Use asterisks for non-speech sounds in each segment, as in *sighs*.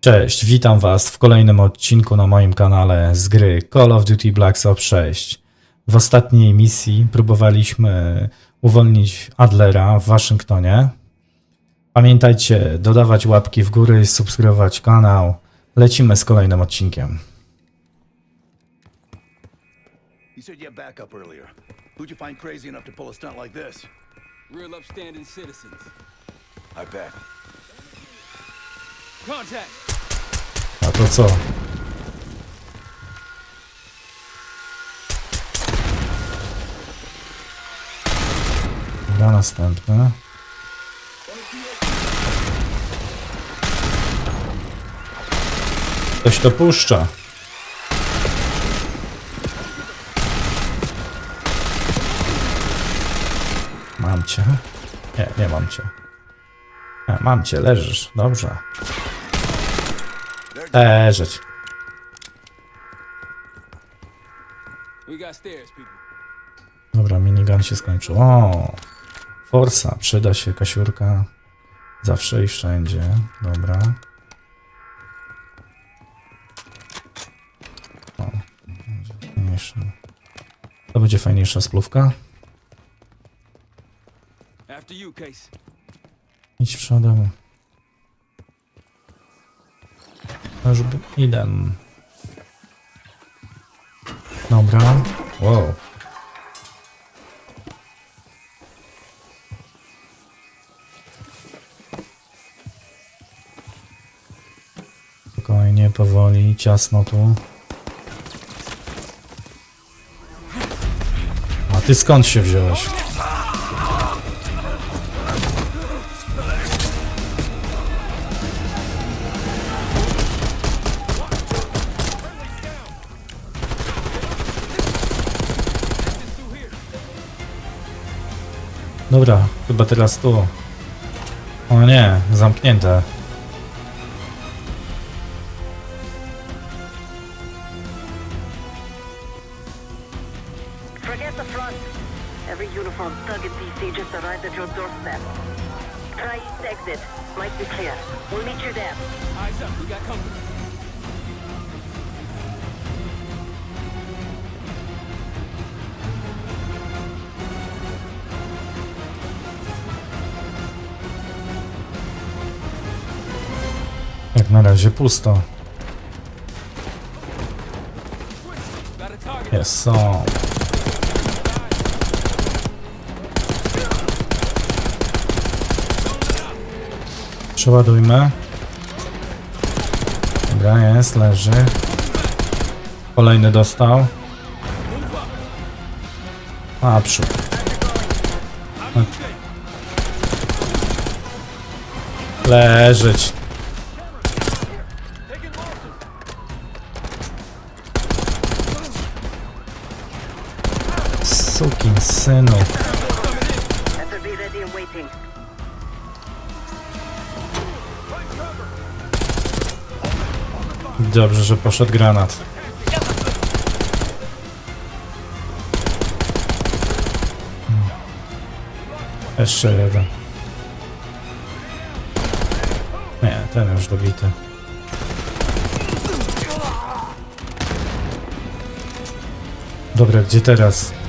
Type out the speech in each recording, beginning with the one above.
Cześć, witam Was w kolejnym odcinku na moim kanale z gry Call of Duty Black Ops 6. W ostatniej misji próbowaliśmy uwolnić Adlera w Waszyngtonie. Pamiętajcie dodawać łapki w górę i subskrybować kanał. Lecimy z kolejnym odcinkiem. You said you had backup earlier. Who'd you find crazy enough to pull a stunt like this? Real upstanding citizens. I bet. A to co? Dobra, następny. Ktoś to puszcza. Mam cię. Nie, nie mam cię. E, mam cię, leżysz. Dobrze. Leżeć. Stairs, people. Dobra, minigun się skończył. O! Forsa, przyda się kasiurka. Zawsze i wszędzie. Dobra. O, fajniejsza. To będzie fajniejsza splówka. Idź przodem. Już idę. Dobra. Wow. Spokojnie, powoli, ciasno tu. A ty skąd się wziąłeś? Dobra, chyba teraz tu. O nie, zamknięte. Forget the front. Every uniform thug in DC just arrived at your doorstep. Try east exit. Might be clear. We'll meet you there. Eyes up, we got company. Na razie pusto. Jest, są. Przeładujmy. Dobra, jest, leży. Kolejny dostał. A, przód. Leżeć. Sukin synu. Dobrze, że poszedł granat. Hmm. Jeszcze jeden. Nie, ten już dobity. Dobra, gdzie teraz?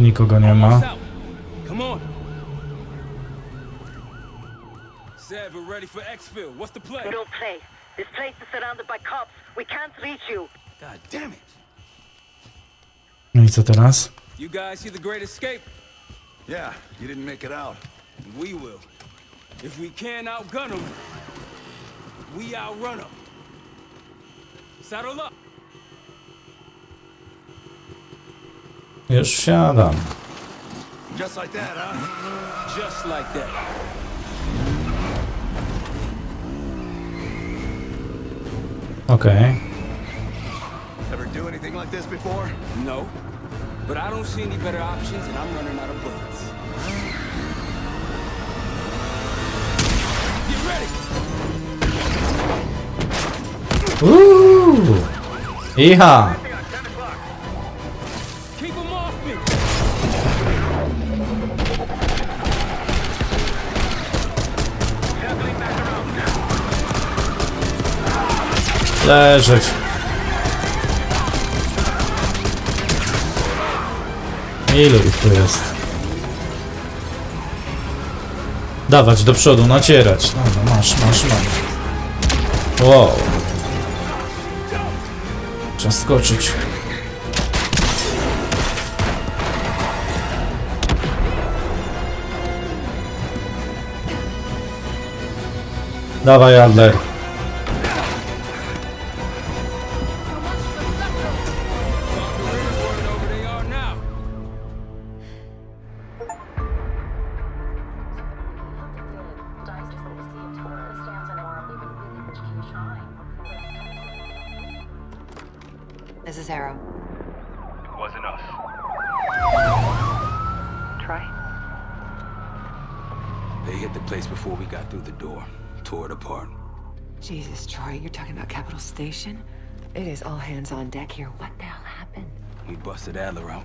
Tu Nikogo nie ma. Come on. Said we're ready for exfil. What's the play? We play. This place is surrounded by cops. We can't reach you. God damn it. No i co teraz? You guys see the great escape? Yeah, you didn't make it out. We will. If we can't outgun them, we outrun them. Saddle up. Już siadam. Just like that, huh? Just like that. Okej. Ever do anything like this before? No. But I don't see any better options, and I'm running out of bullets. Get ready! Uuu! Iha! Leżeć. Ilu ich tu jest? Dawać do przodu, nacierać. Dobra, masz, masz, masz. Wow. Trzeba skoczyć. Dawaj, Adler. They hit the place before we got through the door. Tore it apart. Jesus, Troy, you're talking about Capital Station? It is all hands on deck here. What the hell happened? We busted Adler out.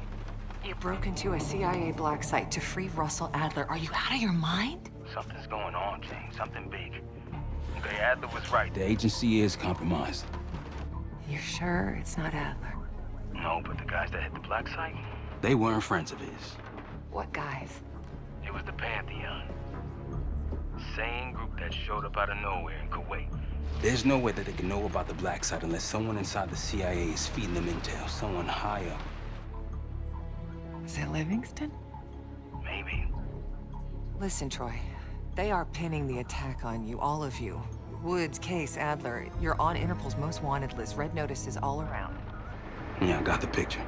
You broke into a CIA black site to free Russell Adler. Are you out of your mind? Something's going on, Jane. Something big. Okay, Adler was right. The agency is compromised. You're sure it's not Adler? No, but the guys that hit the black site, They weren't friends of his. What guys? it was the Pantheon. Same group that showed up out of nowhere in Kuwait. There's no way that they can know about the black site unless someone inside the CIA is feeding them intel. Someone high up. Is it Livingston? Maybe. Listen, Troy. They are pinning the attack on you, all of you. Woods, Case, Adler. You're on Interpol's most wanted list. Red notices all around. Yeah, I got the picture.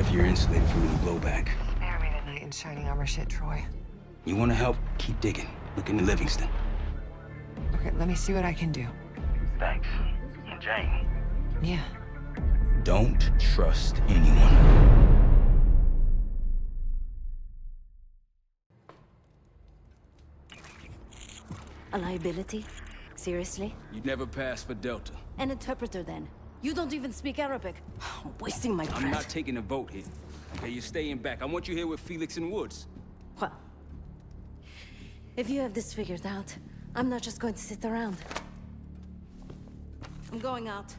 If you're insulated from any blowback. Spare me tonight in shining armor shit, Troy. You want to help? Keep digging. Look into Livingston. Okay, let me see what I can do. Thanks. And Jane, Yeah. Don't trust anyone. A liability? Seriously? You'd never pass for Delta. An interpreter then? You don't even speak Arabic. I'm *sighs* wasting my breath. I'm not taking a vote here. Okay, you're staying back. I want you here with Felix and Woods. Well, if you have this figured out, I'm not just going to sit around. I'm going out.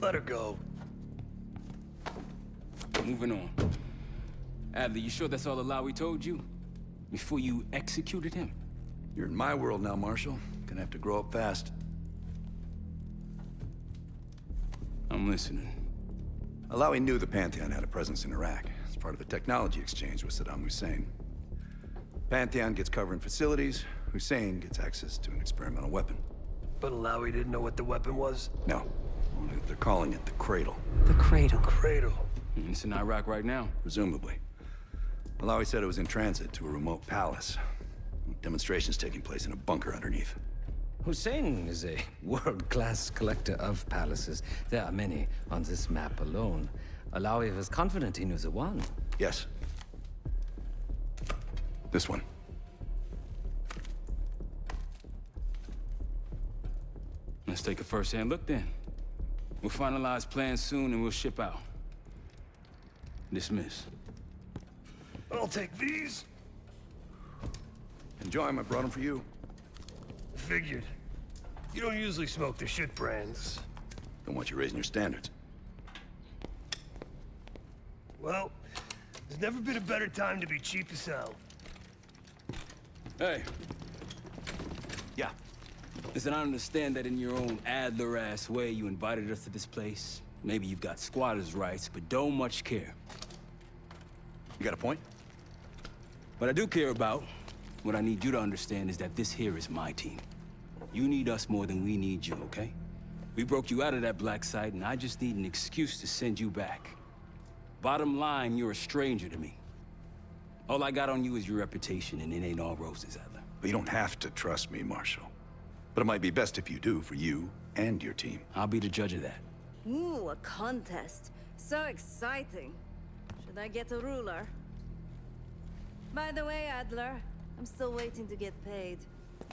Let her go. Moving on. Adley, you sure that's all Alawi told you? Before you executed him? You're in my world now, Marshal. Gonna have to grow up fast. I'm listening. Alawi knew the Pantheon had a presence in Iraq. It's part of a technology exchange with Saddam Hussein. Pantheon gets covering facilities. Hussein gets access to an experimental weapon. But Alawi didn't know what the weapon was. No, only they're calling it the Cradle, The cradle. Cradle. It's in Iraq right now. presumably. Alawi said it was in transit to a remote palace. Demonstrations taking place in a bunker underneath. Hussein is a *laughs* world-class collector of palaces. There are many on this map alone. Alawi was confident he knew the one. Yes. This one. Let's take a first-hand look then. We'll finalize plans soon and we'll ship out. Dismiss. I'll take these. Enjoy 'em. I brought them for you. Figured. You don't usually smoke the shit brands. Don't want you raising your standards. Well, there's never been a better time to be cheap as hell. Hey, Yeah. listen, I understand that in your own Adler-ass way you invited us to this place. Maybe you've got squatters' rights, but don't much care. You got a point? What I do care about, what I need you to understand is that this here is my team. You need us more than we need you, okay? We broke you out of that black site, and I just need an excuse to send you back. Bottom line, you're a stranger to me. All I got on you is your reputation, and it ain't all roses, Adler. But you don't have to trust me, Marshal. But it might be best if you do for you and your team. I'll be the judge of that. Ooh, a contest. So exciting. Should I get a ruler? By the way, Adler, I'm still waiting to get paid.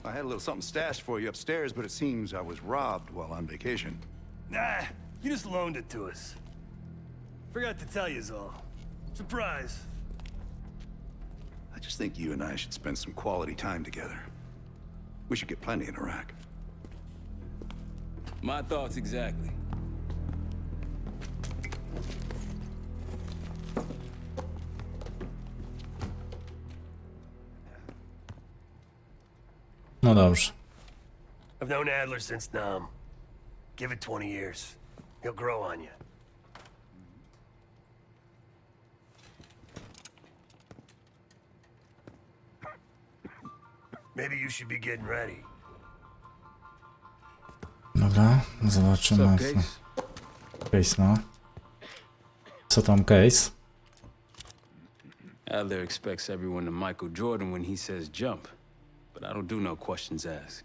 I had a little something stashed for you upstairs, but it seems I was robbed while on vacation. Nah, you just loaned it to us. Forgot to tell yous all. Surprise. I just think you and I should spend some quality time together. We should get plenty in Iraq. My thoughts exactly. No dobrze. I've known Adler since Nam. Give it 20 years. He'll grow on you. Maybe you should be getting ready. Dobra, What's zobaczymy. up, co- Case? Case, no. Co tam case? Adler expects everyone to Michael Jordan when he says jump, but I don't do no questions asked.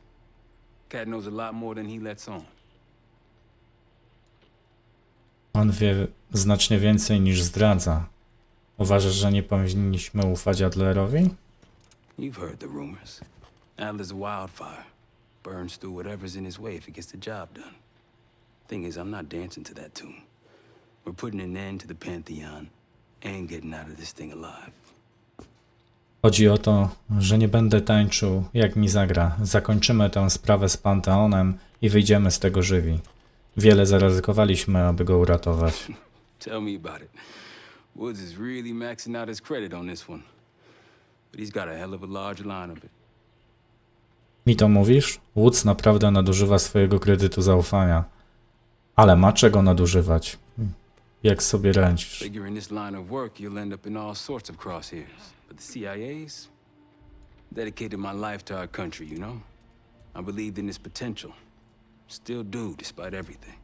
Cat knows a lot more than he lets on. On wie znacznie więcej niż zdradza. Uważasz, że nie powinniśmy ufać Adlerowi? You've heard the rumors. Adler's a wildfire. Burns through whatever's in his way if he gets the job done. Thing is, I'm not dancing to that tune. We're putting an end to the Pantheon and getting out of this thing alive. Chodzi o to, że nie będę tańczył jak mi zagra. Zakończymy tę sprawę z Panteonem i wyjdziemy z tego żywi. Wiele zaryzykowaliśmy, aby go uratować. *laughs* Tell me about it. Woods is really maxing out his credit on this one. But he's got a hell of a large line of it. Mi to mówisz? Woods naprawdę nadużywa swojego kredytu zaufania. Ale ma czego nadużywać. Jak sobie radzisz? Figure in this line of work, you'll end up in all sorts of crosshairs. But the CIA's dedicated my life to our country, you know? I believed in its potential. Still do, despite everything.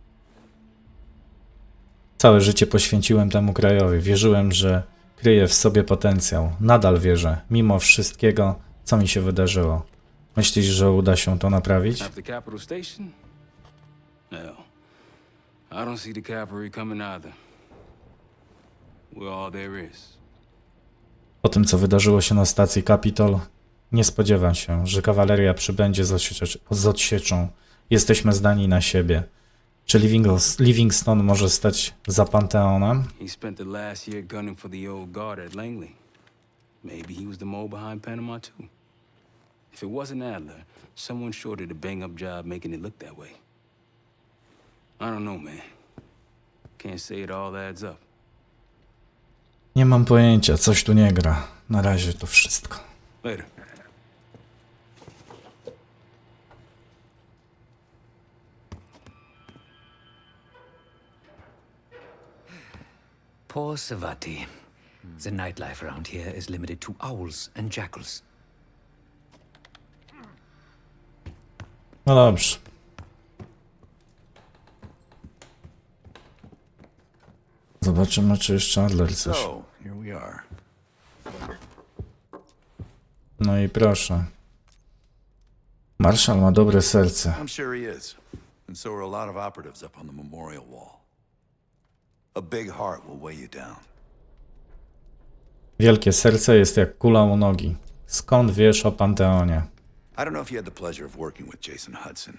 Całe życie poświęciłem temu krajowi. Wierzyłem, że kryje w sobie potencjał. Nadal wierzę, mimo wszystkiego, co mi się wydarzyło. Myślisz, że uda się to naprawić? After Capital Station? Hell, I don't see the cavalry coming either. We're all there is. Po tym, co wydarzyło się na stacji Capitol, nie spodziewam się, że kawaleria przybędzie z, odsiecz- z odsieczą. Jesteśmy zdani na siebie. Czy Livingos- Livingston może stać za Panteonem? He spent the last year gunning for the old guard at Langley. Maybe he was the mole behind Panama, too. If it wasn't Adler, someone sure did a bang up job making it look that way. I don't know, man. Can't say it all adds up. Nie mam pojęcia, coś tu nie gra. Na razie to wszystko. Later. Poor Savati. The nightlife around here is limited to owls and jackals. No dobrze. Zobaczymy, czy jeszcze Adler coś. No i proszę. Marszal ma dobre serce. I'm sure he is. And so are a lot of operatives up on the memorial wall. A big heart will weigh you down. Wielkie serce jest jak kula u nogi. Skąd wiesz o Panteonie? I don't know if you had the pleasure of working with Jason Hudson.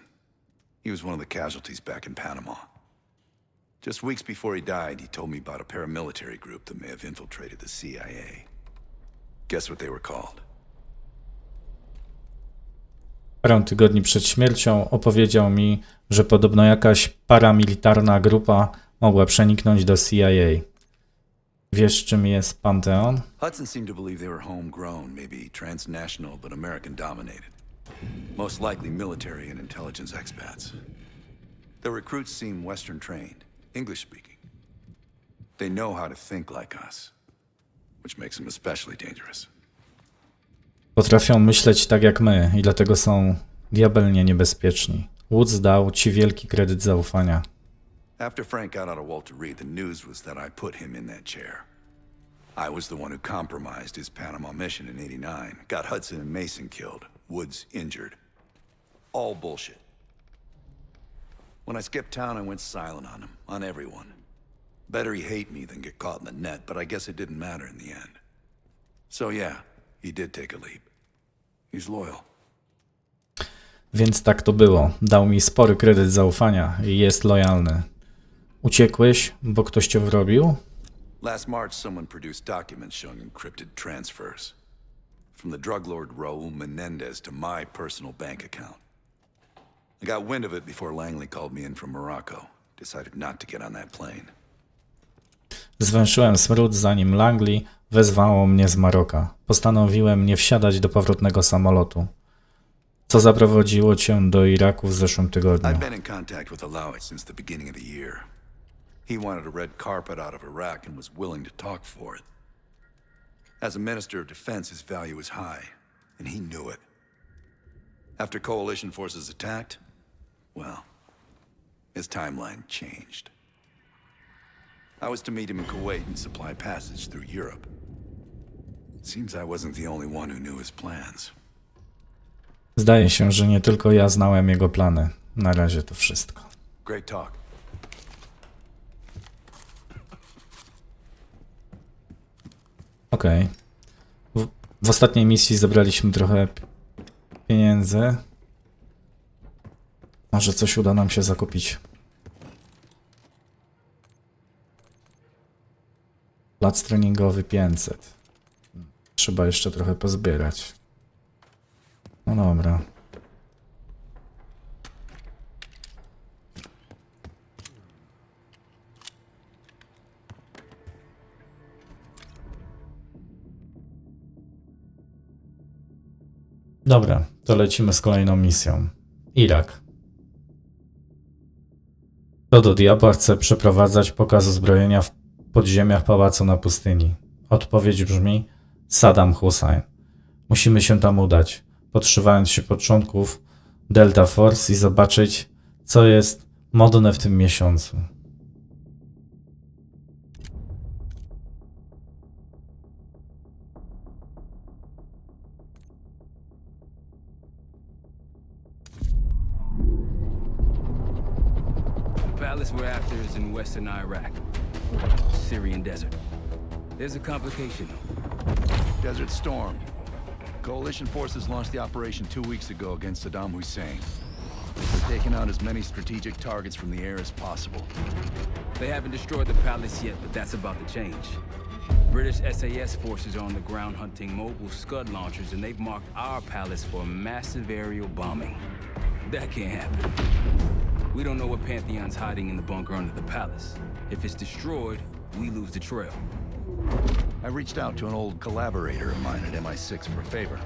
He was one of the casualties back in Panama. Just weeks before he died, he told me about a paramilitary group that may have infiltrated the CIA. Guess what they were called? Parę tygodni przed śmiercią opowiedział mi, że podobno jakaś paramilitarna grupa mogła przeniknąć do CIA. Wiesz, czym jest Panteon? Hudson seemed to believe they were homegrown, maybe transnational, but American dominated. Most likely military and intelligence expats. The recruits seem Western trained, English speaking. They know how to think like us, which makes them especially dangerous. Potrafią myśleć tak jak my i dlatego są diabelnie niebezpieczni. Woods dał ci wielki kredyt zaufania. After Frank got out of Walter Reed, the news was that I put him in that chair. I was the one who compromised his Panama mission in 89, got Hudson and Mason killed, Woods injured. All bullshit. When I skipped town, I went silent on him, on everyone. Better he hate me than get caught in the net, but I guess it didn't matter in the end. So yeah, he did take a leap. He's loyal. Więc tak to było. Dał mi spory kredyt zaufania i jest lojalny. Uciekłeś, bo ktoś cię wrobił? Last March, someone produced documents showing encrypted transfers. From the drug lord Raul Menendez to my personal bank account. I got wind of it before Langley called me in from Morocco. Decided not to get on that plane. Zwęszyłem smród, zanim Langley wezwało mnie z Maroka. Postanowiłem nie wsiadać do powrotnego samolotu. Co zaprowadziło cię do Iraku w zeszłym tygodniu? I've been in contact with Alawi since the beginning of the year. He wanted a red carpet out of Iraq and was willing to talk for it. As a minister of defense, his value was high, and he knew it. After coalition forces attacked, well, his timeline changed. I was to meet him in Kuwait and supply passage through Europe. Seems I wasn't the only one who knew his plans. Zdaje się, że nie tylko ja znałem jego plany. Na razie to wszystko. Great talk. Okej. W, w ostatniej misji zebraliśmy trochę pieniędzy. Może coś uda nam się zakupić. Plac treningowy 500. Trzeba jeszcze trochę pozbierać. No dobra. Dobra, to lecimy z kolejną misją. Irak. To do diabła chce przeprowadzać pokaz uzbrojenia w podziemiach pałacu na pustyni. Odpowiedź brzmi Saddam Hussein. Musimy się tam udać, podszywając się początków Delta Force i zobaczyć, co jest modne w tym miesiącu. The palace we're after is in western Iraq, Syrian desert. There's a complication. Desert Storm. Coalition forces launched the operation two weeks ago against Saddam Hussein. They're taking out as many strategic targets from the air as possible. They haven't destroyed the palace yet, but that's about to change. British SAS forces are on the ground hunting mobile Scud launchers, and they've marked our palace for massive aerial bombing. That can't happen. We don't know what Pantheon's hiding in the bunker under the palace. If it's destroyed, we lose the trail. I reached out to an old collaborator of mine at MI6 for a favor.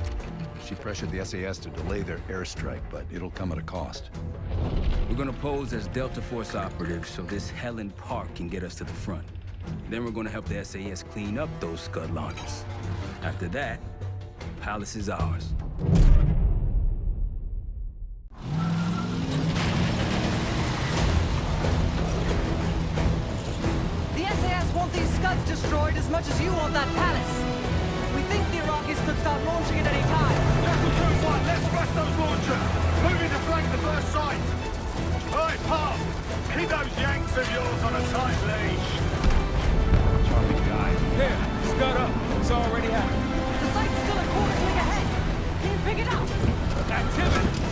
She pressured the SAS to delay their airstrike, but it'll come at a cost. We're gonna pose as Delta Force operatives so this Helen Park can get us to the front. Then we're gonna help the SAS clean up those Scud launchers. After that, Palace is ours. Much as you want that palace. We think the Iraqis could start launching at any time. Jackal 2-1, let's smash those launchers! Moving to flank the first site! Alright, Pop! Keep those yanks of yours on a tight leash! Charlie guy. There, Scud up. It's already happening. The site's still a quarter click ahead. Can you pick it up? Activity!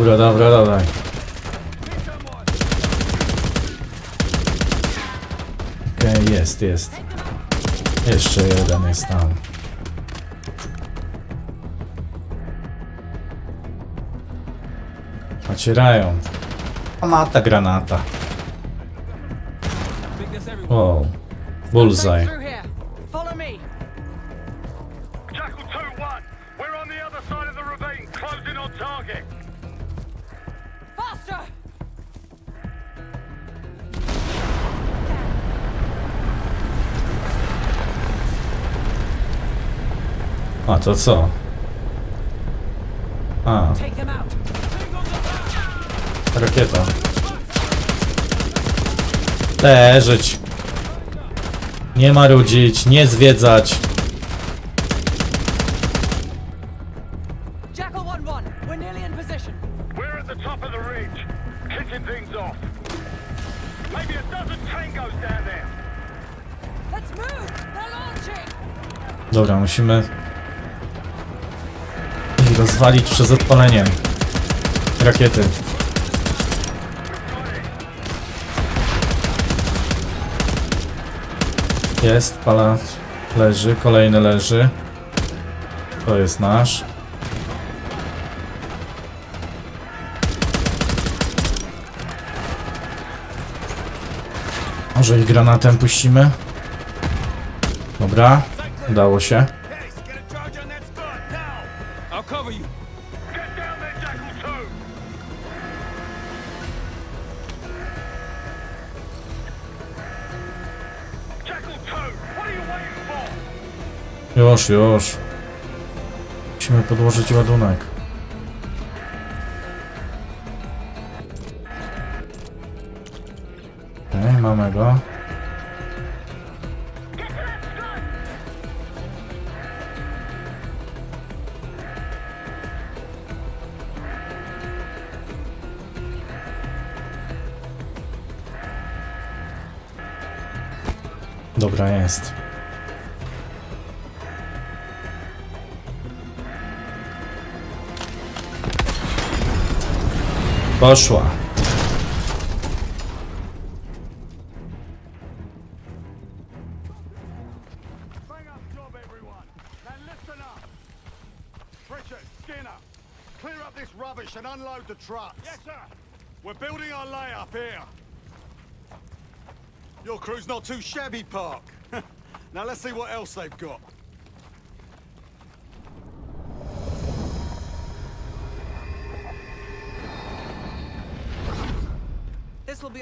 Dobra, dobra, dawaj. Okej, jest, jest. Jeszcze jeden jest tam. Nacierają. Granata, granata. Wow. Bullseye. A to co? A, rakieta. Leżeć. Nie marudzić, nie zwiedzać. Jackal 1-1, we're nearly in position. We're at the top of the ridge, kicking things off. Maybe a dozen tangos down there. Let's move! They're launching! Dobra, musimy rozwalić przez odpaleniem rakiety. Jest, pala leży, kolejny leży. To jest nasz. Może ich granatem puścimy? Dobra, udało się. Już, już. Musimy podłożyć ładunek. Okej, mamy go. Dobra, jest. Rubbish and unload the trucks. Yes, sir. We're building our layup here. Your crew's not too shabby, Park. *laughs* now let's see what else they've got.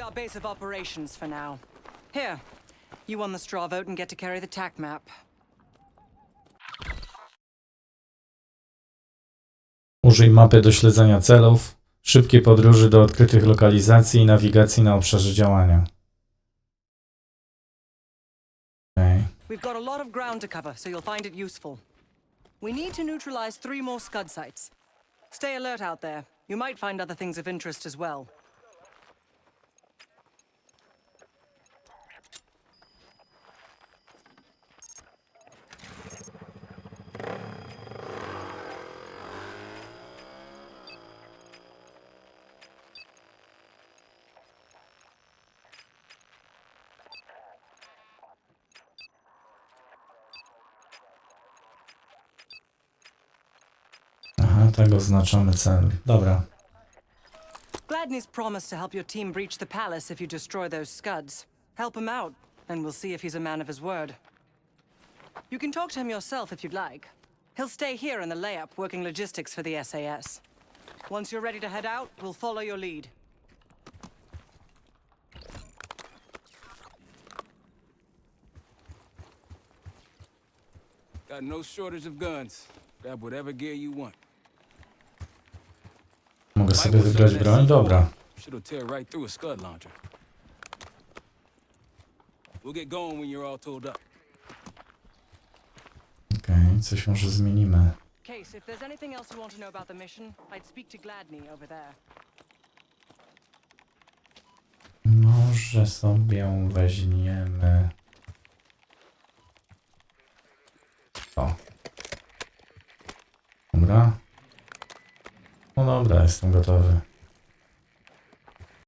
Our base of operations for now. Here, you won the straw vote and get to carry the TAC map. Użyj mapy do śledzenia celów, szybkiej podróży do odkrytych lokalizacji i nawigacji na obszarze działania. Okej. We've got a lot of ground to cover, so you'll find it useful. We need to neutralize three more Scud sites. Stay alert out there. You might find other things of interest as well. Aha, tak oznaczamy cel. Dobra. Gladney's promised to help your team breach the palace if you destroy those Scuds. Help him out, and we'll see if he's a man of his word. You can talk to him yourself if you'd like. He'll stay here in the layup, working logistics for the SAS. Once you're ready to head out, we'll follow your lead. Got no shortage of guns. Grab whatever gear you want. Mogę sobie wybrać broń? Dobra. Okej, coś może zmienimy. Case, if there's anything else you want to know about the mission, I'd speak to Gladney over there. Może sobie weźmiemy. jestem gotowy.